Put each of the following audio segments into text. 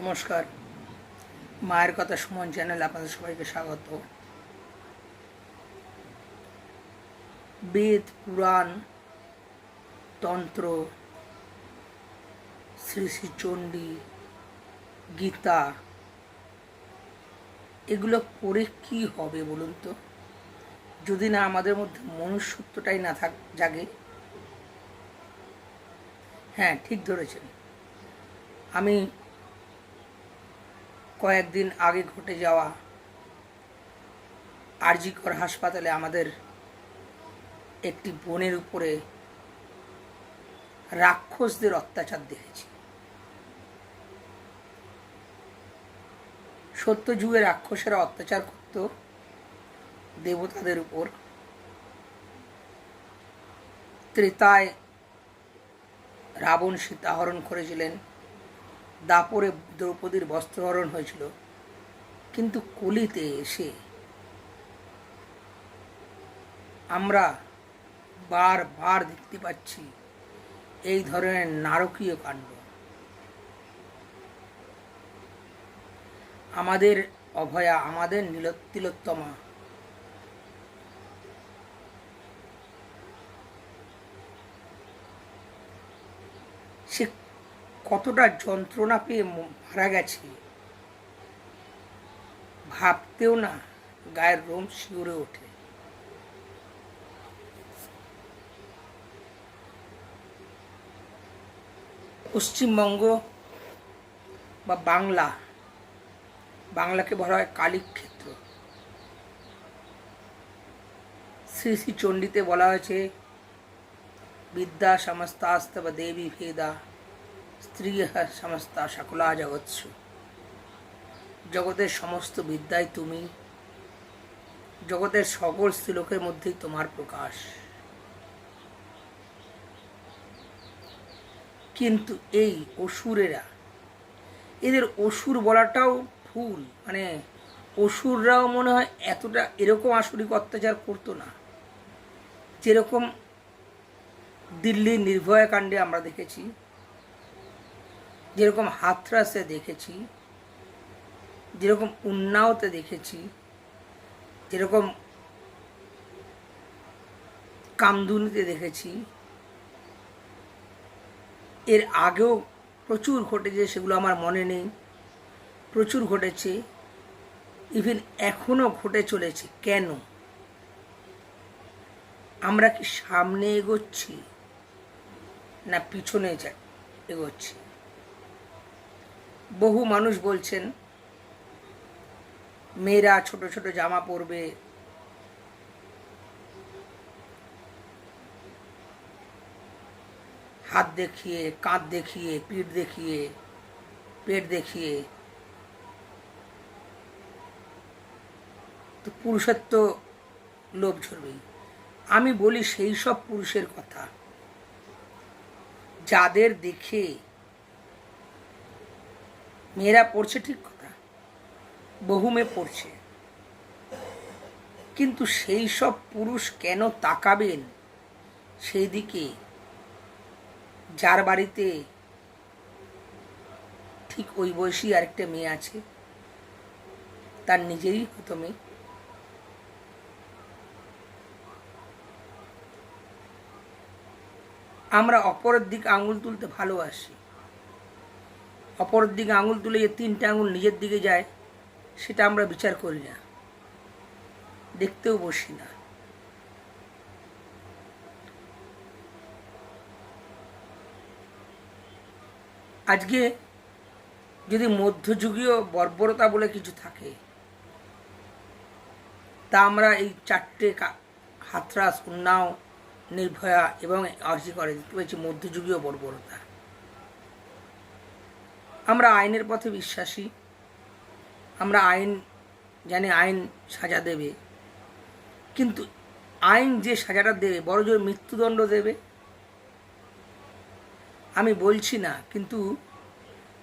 নমস্কার। মায়ের কথা সুমন চ্যানেল আপনাদের সবাইকে স্বাগত। বেদ, পুরাণ, তন্ত্র, শ্রী শ্রী চণ্ডী, গীতা, এগুলো পড়ে কি হবে বলুন তো? যদি না আমাদের মধ্যে মনুষ্যত্বটাই না থাক, জাগে। হ্যাঁ ঠিক ধরেছেন। আমি কয়েকদিন আগে ঘটে যাওয়া আরজিকর হাসপাতালে আমাদের একটি বোনের উপরে রাক্ষসদের অত্যাচার দেখেছি। সত্য যুগে রাক্ষসেরা অত্যাচার করত দেবতাদের উপর। ত্রেতায় রাবণ সীতাহরণ করেছিলেন। দাপরে দ্রৌপদীর বস্ত্রহরণ হয়েছিল। কিন্তু কলিতে এসে আমরা বারবার দেখতে পাচ্ছি এই ধরনের নারকীয় কাণ্ড। আমাদের অভয়া, আমাদের নীল তিলোত্তমা সে কতটা যন্ত্রণা পেয়ে মারা গেছে। ভাবতেও না, গায়ের রোম শিউরে ওঠে। পশ্চিমবঙ্গ বা বাংলা, বাংলাকে বলা হয় কালীক্ষেত্র। শ্রী শ্রী চণ্ডীতে বলা হয়েছে, বিদ্যা সমস্তাস্তব দেবী ভেদা। স্ত্রী সমস্তা সকলা জগৎসু জগতের সমস্ত বিদ্যায় তুমি। জগতের সকল স্ত্রীলোকের মধ্যেই তোমার প্রকাশ। কিন্তু এই অসুরেরা, এদের অসুর বলাটাও ভুল। মানে অসুররাও মনে হয় এতটা এরকম আসরিক অত্যাচার করতো না। যেরকম দিল্লির নির্ভয়া কাণ্ডে আমরা দেখেছি। যেরকম হাথরাসে দেখেছি, যেরকম উন্নাওতে দেখেছি, যেরকম কামদুনিতে দেখেছি, এর আগেও প্রচুর ঘটেছে, সেগুলো আমার মনে নেই। প্রচুর ঘটেছে ইভেন এখনও ঘটে চলেছে। কেন? আমরা কি সামনে এগোচ্ছি, না পিছনে এগোচ্ছি? বহু মানুষ বলছেন, মেয়েরা ছোট ছোট জামা পরবে। হাত দেখিয়ে, কাঁধ দেখিয়ে, পিঠ দেখিয়ে, পেট দেখিয়ে। তো পুরুষের তো লোভ ঝরবেই। আমি বলি সেই সব পুরুষের কথা। যাদের দেখে মেয়েরা পড়ছে ঠিক কথা, বহু মেয়ে পড়ছে। কিন্তু সেই সব পুরুষ কেন তাকাবেন সেই দিকে যার বাড়িতে ঠিক ওই বয়সী আরেকটা মেয়ে আছে, তার নিজেরই হতো মেয়ে। আমরা অপরের দিকে আঙুল তুলতে ভালোবাসি। অপরের দিকে আঙুল তুলে যে তিনটে আঙুল নিজের দিকে যায়, সেটা আমরা বিচার করি না। দেখতেও বসি না। আজকে যদি মধ্যযুগীয় বর্বরতা বলে কিছু থাকে, তা আমরা এই চারটে হাতরাস, উন্নাও, নির্ভয়া এবং আর্জি করে পেয়েছি মধ্যযুগীয় বর্বরতা আমরা আইনের পথে বিশ্বাসী। আমরা আইন জানি আইন সাজা দেবে। কিন্তু আইন যে সাজাটা দেবে, বড় জোর মৃত্যুদণ্ড দেবে। আমি বলছি না, কিন্তু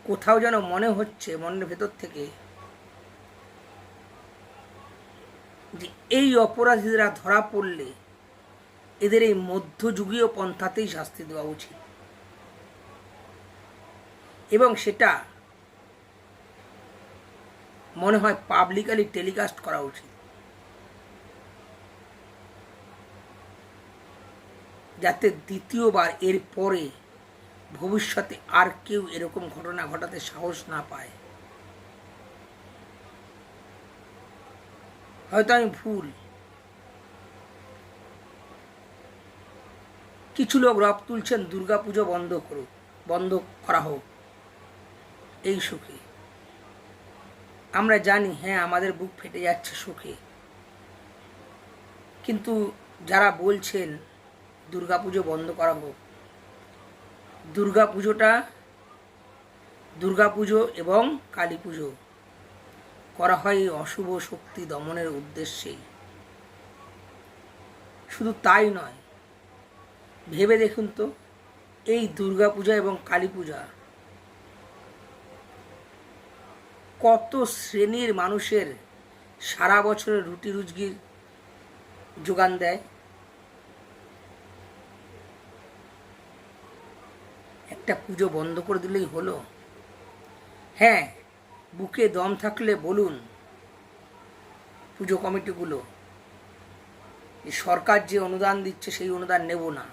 কোথাও যেন মনে হচ্ছে, মনের ভেতর থেকে, যে এই অপরাধীরা ধরা পড়লে এদের এই মধ্যযুগীয় পন্থাতেই শাস্তি দেওয়া উচিত। এবং সেটা মনে হয় পাবলিকালি টেলিকাস্ট করা উচিত। যাতে দ্বিতীয়বার এর পরে ভবিষ্যতে আর কেউ এরকম ঘটনা ঘটাতে সাহস না পায়। হয়তো আমি ভুল। কিছু লোক রব তুলছেন, দুর্গাপুজো বন্ধ করুক, বন্ধ করা হোক। এই সুখে। আমরা জানি হ্যাঁ আমাদের বুক ফেটে যাচ্ছে সুখে। কিন্তু যারা বলছেন, দুর্গাপুজো বন্ধ করা হোক, দুর্গাপুজোটা দুর্গাপুজো এবং কালী পুজো করা হয় এই অশুভ শক্তি দমনের উদ্দেশ্যেই। শুধু তাই নয়, ভেবে দেখুন তো, এই দুর্গাপূজা এবং কালী পূজা কত শ্রেণির মানুষের সারা বছরের রুটি রুজগির যোগান দেয়? একটা পুজো বন্ধ করে দিলেই হলো। হ্যাঁ বুকে দম থাকলে বলুন, পুজো কমিটিগুলো সরকার যে অনুদান দিচ্ছে সেই অনুদান নেব না।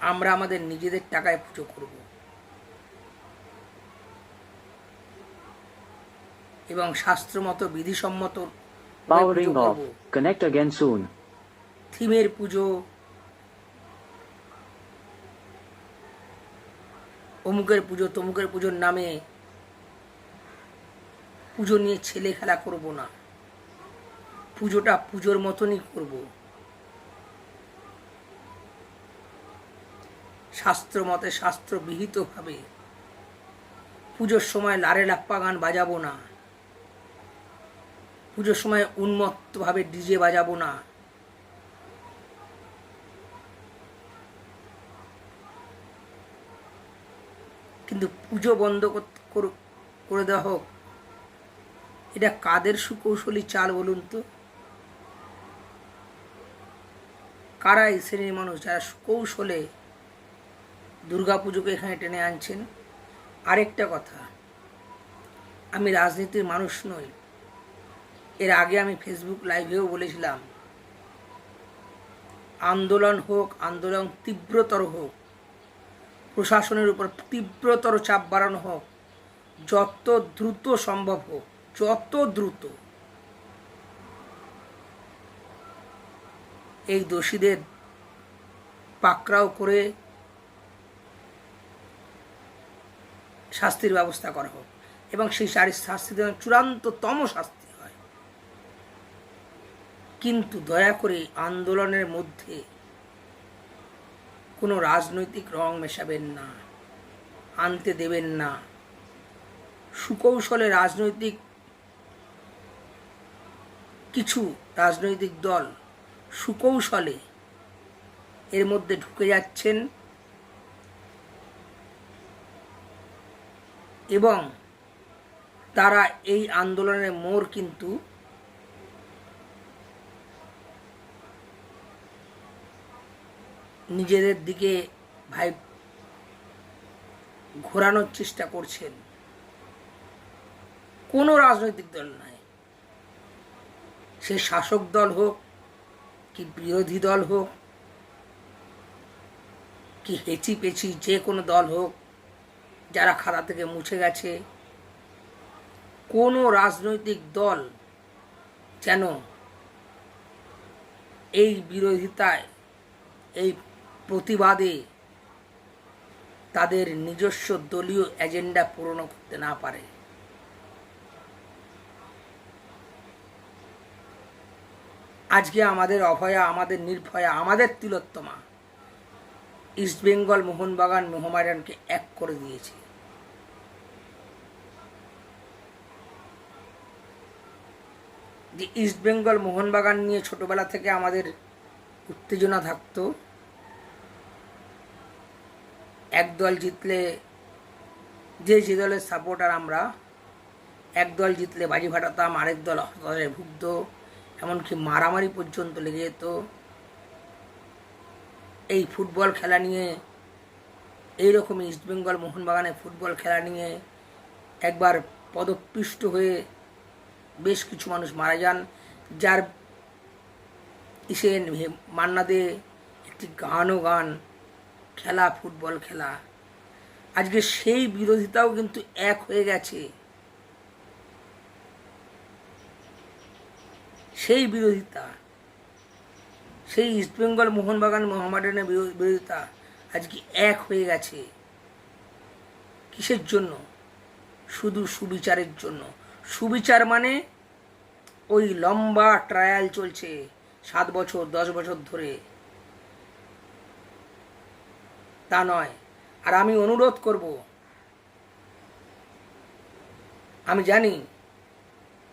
আমরা আমাদের নিজেদের টাকায় পুজো করব। এবং শাস্ত্রমতো বিধিসম্মত. Connect again soon. থিমের পুজো অমুকের পুজো তমুকের পুজোর নামে পুজো নিয়ে ছেলে খেলা করব না পুজোটা পুজোর মতনই করব শাস্ত্র মতে শাস্ত্র বিহিতভাবে পুজোর সময় লারে লাপ্পা গান বাজাবো না পুজোর সময় উন্মত্তভাবে ডিজে বাজাবো না। কিন্তু পুজো বন্ধ কর- দেওয়া হোক, এটা কাদের সুকৌশলী চাল বলুন তো? কারা এই শ্রেণির মানুষ যারা সুকৌশলে দুর্গাপুজোকে এখানে টেনে আনছেন? আরেকটা কথা, আমি রাজনীতির মানুষ নই এর আগে আমি ফেসবুক লাইভেও বলেছিলাম, আন্দোলন হোক, আন্দোলন তীব্রতর হোক, প্রশাসনের উপর তীব্রতর চাপ বাড়ানো হোক, যত দ্রুত সম্ভব হোক, যত দ্রুত। এই দোষীদের পাকড়াও করে শাস্তির ব্যবস্থা করা হোক এবং সেই শারীর শাস্তি যেন চূড়ান্ততম শাস্তি কিন্তু দয়া করে আন্দোলনের মধ্যে কোনো রাজনৈতিক রং মেশাবেন না, আনতে দেবেন না। সুকৌশলে রাজনৈতিক কিছু রাজনৈতিক দল সুকৌশলে এর মধ্যে ঢুকে যাচ্ছেন এবং তারা এই আন্দোলনের মোড় কিন্তু নিজেদের দিকে ভাই ঘোরানোর চেষ্টা করছেন। কোনো রাজনৈতিক দল নাই। সে শাসক দল হোক, কি বিরোধী দল হোক, কি হেঁচি পেচি যে কোনো দল হোক, যারা খাতা থেকে মুছে গেছে, কোনো রাজনৈতিক দল যেন এই বিরোধিতায়, এই প্রতিবাদে তাদের নিজস্ব দলীয় এজেন্ডা পূরণ করতে না পারে। আজকে আমাদের অভয়া, আমাদের নির্ভয়া, আমাদের তিলোত্তমা ইস্টবেঙ্গল মোহনবাগান মোহামেডানকে এক করে দিয়েছে। যে ইস্টবেঙ্গল মোহনবাগান নিয়ে ছোটবেলা থেকে আমাদের উত্তেজনা থাকতো এক দল জিতলে, যে যে দলের সাপোর্টার আমরা এক দল জিতলে বাজি ফাটাতাম, আরেক দল হতাশায় ভুগত, এমনকি মারামারি পর্যন্ত লেগে যেত। এই ফুটবল খেলা নিয়ে এইরকম ইস্টবেঙ্গল মোহনবাগানে ফুটবল খেলা নিয়ে একবার পদপিষ্ট হয়ে বেশ কিছু মানুষ মারা যান, যার ইসে মান্না দে একটি গানও গান খেলা, ফুটবল খেলা। আজকে সেই বিরোধিতাও কিন্তু এক হয়ে গেছে। সেই বিরোধিতা, সেই ইস্টবেঙ্গল মোহনবাগান মোহামেডানের বিরো- বিরোধিতা আজকে এক হয়ে গেছে। কিসের জন্য? শুধু সুবিচারের জন্য। সুবিচার মানে ওই লম্বা ট্রায়াল চলছে, সাত বছর, দশ বছর ধরে। তা নয়। আর আমি অনুরোধ করব, আমি জানি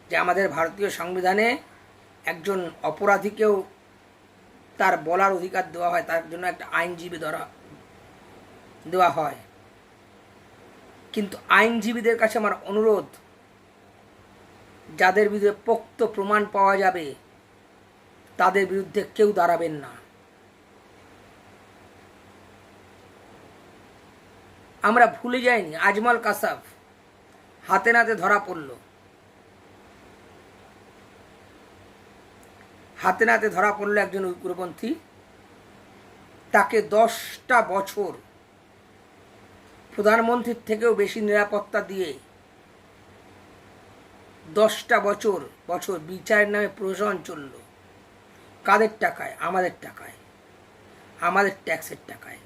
যে আমাদের ভারতীয় সংবিধানে একজন অপরাধীকেও তার বলার অধিকার দেওয়া হয়, তার জন্য একটা আইনজীবী ধরা, দেওয়া হয়। কিন্তু আইনজীবীদের কাছে আমার অনুরোধ, যাদের বিরুদ্ধে পোক্ত প্রমাণ পাওয়া যাবে, তাদের বিরুদ্ধে কেউ দাঁড়াবেন না। আমরা ভুলে যাইনি, আজমল কাসাফ হাতে নাতে ধরা পড়ল। হাতে নাতে ধরা পড়ল একজন উগ্রপন্থী। তাকে দশটা বছর প্রধানমন্ত্রীর থেকেও বেশি নিরাপত্তা দিয়ে দশটা বছর বছর বিচারের নামে প্রশাসন চলল। কাদের টাকায়? আমাদের টাকায়। আমাদের ট্যাক্সের টাকায়।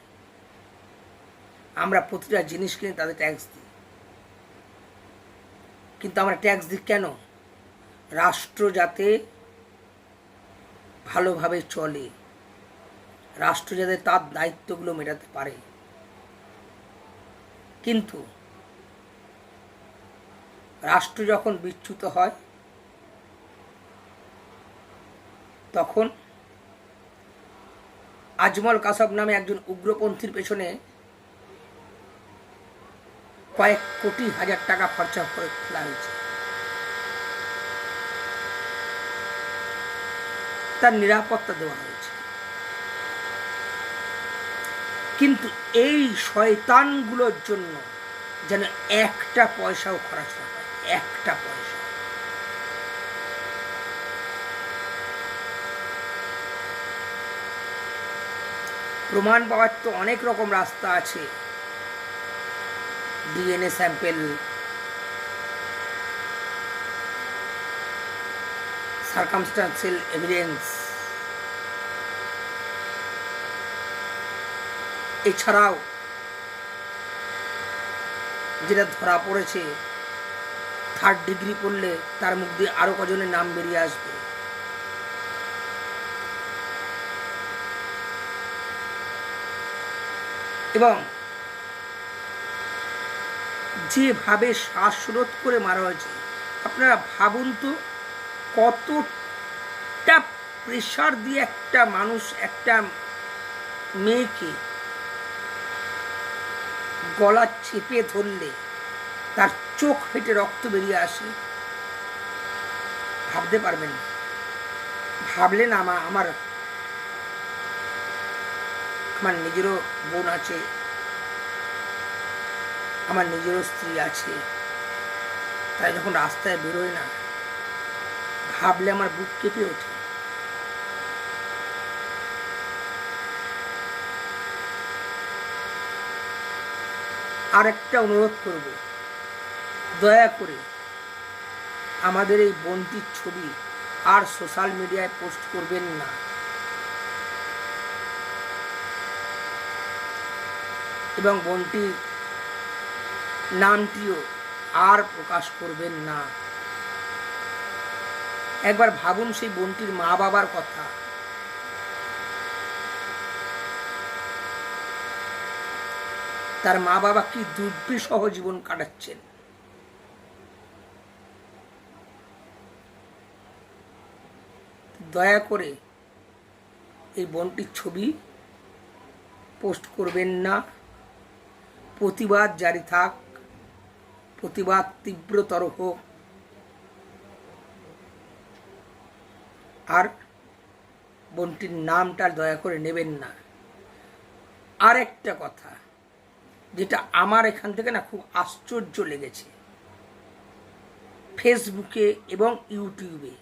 আমরা প্রতিটা জিনিস কিনে তাদের ট্যাক্স দিই। কিন্তু আমরা ট্যাক্স দিই কেন? রাষ্ট্র যাতে ভালোভাবে চলে। রাষ্ট্র যাতে তার দায়িত্বগুলো মেটাতে পারে। কিন্তু রাষ্ট্র যখন বিচ্যুত হয়, তখন আজমল কাসব নামে একজন উগ্রপন্থীর পেছনে কয়েক কোটি হাজার টাকা খরচা করে ফেলা হয়েছে। তার নিরাপত্তা দেওয়া হয়েছে। কিন্তু এই শয়তানগুলোর জন্য যেন একটা পয়সাও খরচ না হয়, একটা পয়সা। প্রমাণ পাওয়ার তো অনেক রকম রাস্তা আছে। ডিএনএ স্যাম্পেল সার্কামস্টান্সিয়াল এভিডেন্স এছাড়াও যেটা ধরা পড়েছে থার্ড ডিগ্রি পড়লে তার মুখ দিয়ে আরও কজনের নাম বেরিয়ে আসবে। এবং যেভাবে শ্বাসরোধ করে মারা হয়েছে, আপনারা ভাবুন তো কতটা প্রেশার দিয়ে একটা মানুষ, একটা মেয়েকে গলা চেপে ধরলে, তার চোখ ফেটে রক্ত বেরিয়ে আসে, ভাবতে পারবেন না। ভাবলেন আমার আমার আমার নিজেরও বোন আছে আমার নিজেরও স্ত্রী আছে। তাই যখন রাস্তায় বেরোয় না, ভাবলে আমার বুক কেঁপে ওঠে। আর একটা অনুরোধ করব, দয়া করে আমাদের এই বন্টির ছবি আর সোশ্যাল মিডিয়ায় পোস্ট করবেন না। এবং বন্টির নামটিও আর প্রকাশ করবেন না। একবার ভাবুন সেই বোনটির মা বাবার কথা। তার মা বাবা কি দুর্বিষহ জীবন কাটাচ্ছেন। দয়া করে এই বোনটির ছবি পোস্ট করবেন না। প্রতিবাদ জারি থাক। প্রতিবাদ তীব্রতর হোক। আর বোনটির নামটা দয়া করে নেবেন না। আর একটা কথা, যেটা আমার এখান থেকে না খুব আশ্চর্য লেগেছে। ফেসবুকে এবং ইউটিউবে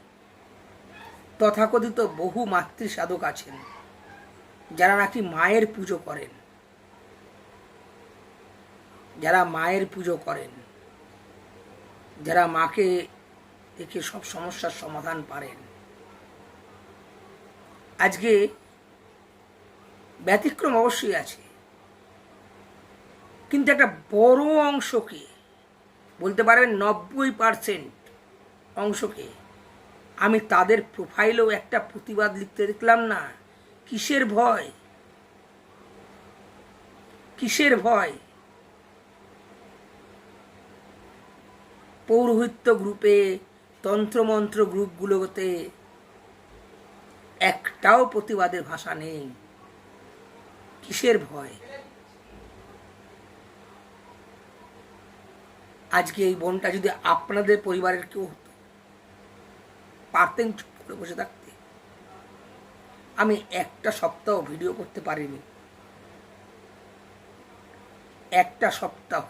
তথাকথিত বহু মাতৃ সাধক আছেন, যারা নাকি মায়ের পুজো করেন। যারা মায়ের পুজো করেন। যারা মাকে দেখে সব সমস্যার সমাধান পারেন। আজকে ব্যতিক্রম অবশ্যই আছে। কিন্তু একটা বড় অংশকে, বলতে পারবেন নব্বই পার্সেন্ট অংশকে, আমি তাদের প্রোফাইলেও একটা প্রতিবাদ লিখতে দেখলাম না। কিসের ভয়? কিসের ভয়? পৌরোহিত্য গ্রুপে তন্ত্রমন্ত্র গ্রুপগুলোতে একটাও প্রতিবাদের ভাষা নেই। কিসের ভয়? আজকে এই বোনটা যদি আপনাদের পরিবারের কেউ হতো, পারতেন চুপ করে বসে থাকতে। আমি একটা সপ্তাহ ভিডিও করতে পারিনি। একটা সপ্তাহ।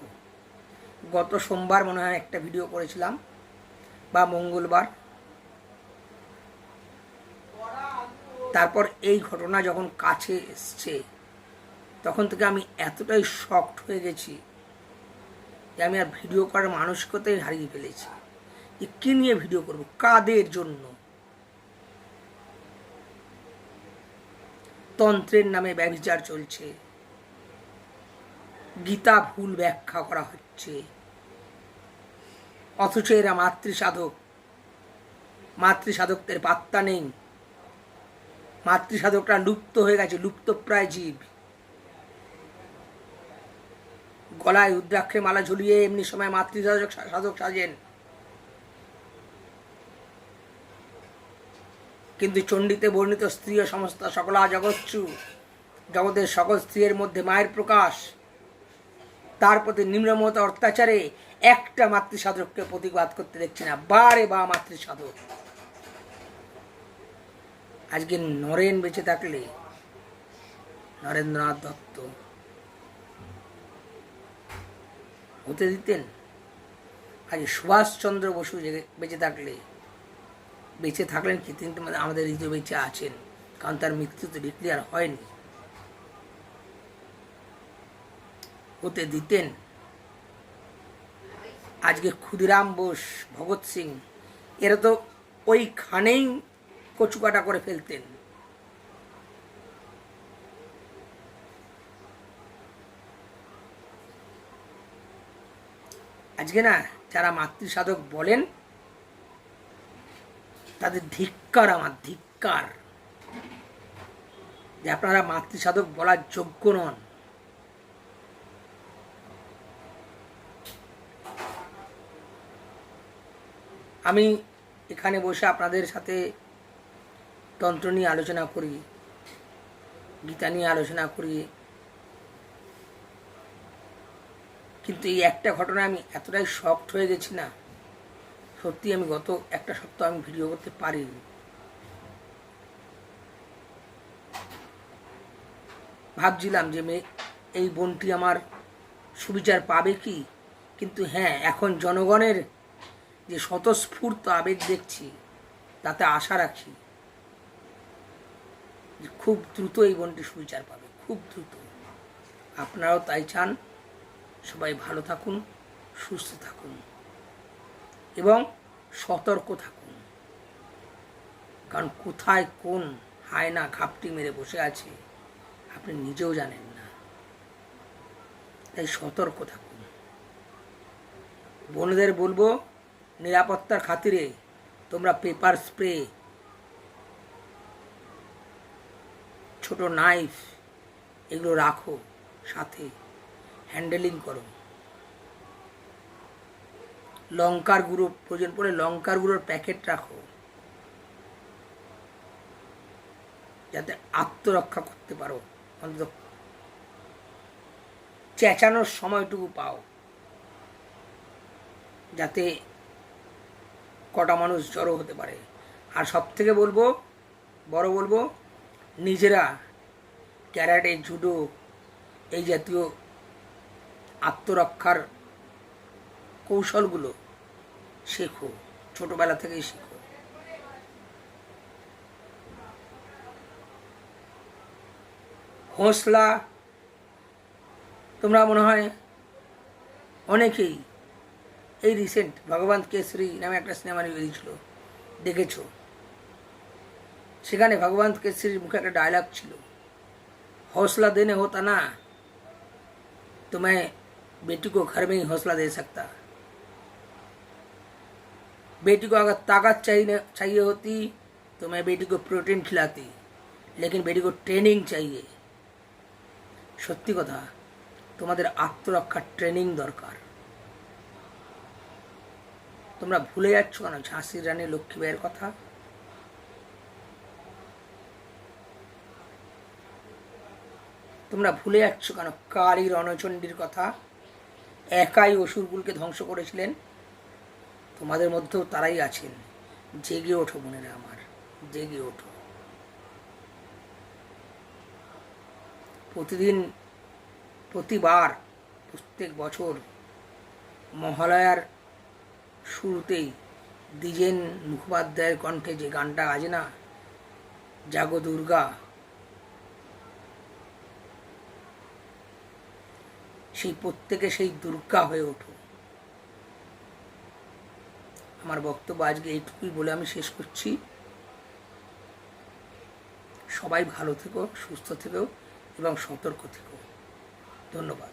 গত সোমবার মনে হয় একটা ভিডিও করেছিলাম, বা মঙ্গলবার। তারপর এই ঘটনা যখন কাছে এসছে, তখন থেকে আমি এতটাই শকড হয়ে গেছি যে আমি আর ভিডিও করার মানসিকতাই হারিয়ে ফেলেছি। যে কী নিয়ে ভিডিও করব, কাদের জন্য? তন্ত্রের নামে ব্যভিচার চলছে। গীতা ভুল ব্যাখ্যা করা হচ্ছে। অথচ এরা মাতৃসাধক। মাতৃসাধকদের পাত্তা নেই। মাতৃসাধকরা লুপ্ত হয়ে গেছে, লুপ্তপ্রায় জীব। গলায় রুদ্রাক্ষে মালা ঝুলিয়ে এমনি সময় মাতৃসাধক সাধক সাজেন। কিন্তু চণ্ডীতে বর্ণিত স্ত্রী ও সমস্ত সকলা জগৎসু জগতের সকল স্ত্রীর মধ্যে মায়ের প্রকাশ। তার প্রতি নিম্নমত অত্যাচারে একটা মাতৃসাধককে প্রতিবাদ করতে দেখছি না। বারে বা মাতৃসাধক। আজকে নরেন বেঁচে থাকলে নরেন্দ্রনাথ দত্ত হতে দিতেন? আজ সুভাষচন্দ্র বসু বেঁচে থাকলে, বেঁচে থাকলেন কি? তিনি আমাদের হৃদয় বেঁচে আছেন। কারণ তার মৃত্যু তো ডিক্লিয়ার হয়নি। হতে দিতেন। আজকে ক্ষুদিরাম বোস, ভগৎ সিং, এরা তো ওইখানেই কচুকাটা করে ফেলতেন। আজকে না, যারা মাতৃসাধক বলেন, তাদের ধিক্কার আমার, ধিক্কার। যে আপনারা মাতৃসাধক বলার যোগ্য নন। আমি এখানে বসে আপনাদের সাথে তন্ত্র নিয়ে আলোচনা করি, গীতা নিয়ে আলোচনা করি। কিন্তু এই একটা ঘটনা আমি এতটাই শকড হয়ে গেছি না, সত্যি আমি গত একটা সপ্তাহ আমি ভিডিও করতে পারিনি। ভাবছিলাম যে মেয়ে এই বোনটি আমার সুবিচার পাবে কি? কিন্তু হ্যাঁ এখন জনগণের যে স্বতঃস্ফূর্ত আবেগ দেখছি, তাতে আশা রাখি যে খুব দ্রুত এই বোনটি সুবিচার পাবে, খুব দ্রুত। আপনারাও তাই চান। সবাই ভালো থাকুন, সুস্থ থাকুন এবং সতর্ক থাকুন। কারণ কোথায় কোন হায়না ঘাপটি মেরে বসে আছে, আপনি নিজেও জানেন না। তাই সতর্ক থাকুন। বোনদের বলব নিরাপত্তার খাতিরে তোমরা পেপার স্প্রে, ছোট নাইফ এগুলো রাখো, সাথে হ্যান্ডেলিং করো। লঙ্কার গুঁড়ো, প্রয়োজন পড়ে লঙ্কার গুঁড়োর প্যাকেট রাখো। যাতে আত্মরক্ষা করতে পারো, অন্তত চেঁচানোর সময়টুকু পাও। যাতে কটা মানুষ জড়ো হতে পারে। আর সব থেকে বলব, বড় বলব, নিজেরা ক্যারাটে, জুডো এই জাতীয় আত্মরক্ষার কৌশলগুলো শেখো, ছোটবেলা থেকেই শেখো। হোসলা, তোমরা মনে হয় অনেকেই এই রিসেন্ট ভগবান কেসরি নামে একটা সিনেমা বেরিয়েছিল দেখেছো সেখানে ভগবান কেসরির মুখে একটা ডায়লগ ছিল हौसला देने होता ना तो मैं बेटी को घर में ही हौसला दे सकता बेटी को अगर ताकत चाहिए चाहिए होती तो मैं बेटी को प्रोटीन खिलाती लेकिन बेटी को ट्रेनिंग चाहिए সত্যি কথা তোমাদের আত্মরক্ষার ট্রেনিং দরকার তোমরা ভুলে যাচ্ছ কেন? ঝাঁসির রানী লক্ষ্মীবাইয়ের কথা। তোমরা ভুলে যাচ্ছ কেন? কালী রণচণ্ডীর কথা। একাই অসুরগুলকে ধ্বংস করেছিলেন। তোমাদের মধ্যেও তারাই আছেন। জেগে ওঠো বোনেরা আমার, জেগে ওঠো। প্রতিদিন, প্রতিবার, প্রত্যেক বছর মহালয়ার শুরুতেই দ্বিজেন মুখোপাধ্যায়ের কণ্ঠে যে গানটা আছে না, জাগো দুর্গা। সেই প্রত্যেকে সেই দুর্গা হয়ে ওঠো। আমার বক্তব্য আজকে এইটুকুই বলে আমি শেষ করছি। সবাই ভালো থেকো, সুস্থ থেকো এবং সতর্ক থেকো। ধন্যবাদ।